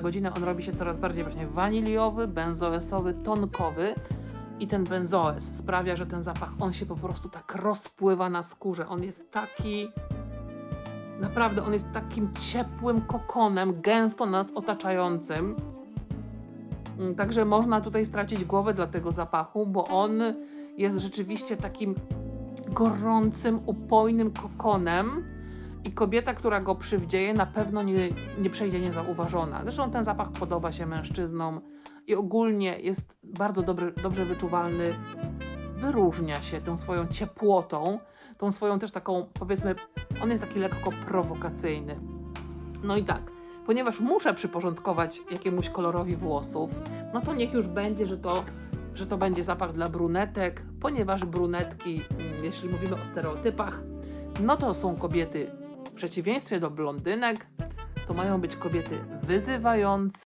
godzinę on robi się coraz bardziej właśnie waniliowy, benzoesowy, tonkowy. I ten benzoes sprawia, że ten zapach, on się po prostu tak rozpływa na skórze. On jest taki, naprawdę, on jest takim ciepłym kokonem, gęsto nas otaczającym. Mm, Także można tutaj stracić głowę dla tego zapachu, bo on jest rzeczywiście takim gorącym, upojnym kokonem i kobieta, która go przywdzieje, na pewno nie, nie przejdzie niezauważona. Zresztą ten zapach podoba się mężczyznom i ogólnie jest bardzo dobry, dobrze wyczuwalny. Wyróżnia się tą swoją ciepłotą, tą swoją też taką, powiedzmy, on jest taki lekko prowokacyjny. No i tak, ponieważ muszę przyporządkować jakiemuś kolorowi włosów, no to niech już będzie, że to, że to będzie zapach dla brunetek, ponieważ brunetki, mm, jeśli mówimy o stereotypach, no to są kobiety przeciwieństwie do blondynek, to mają być kobiety wyzywające,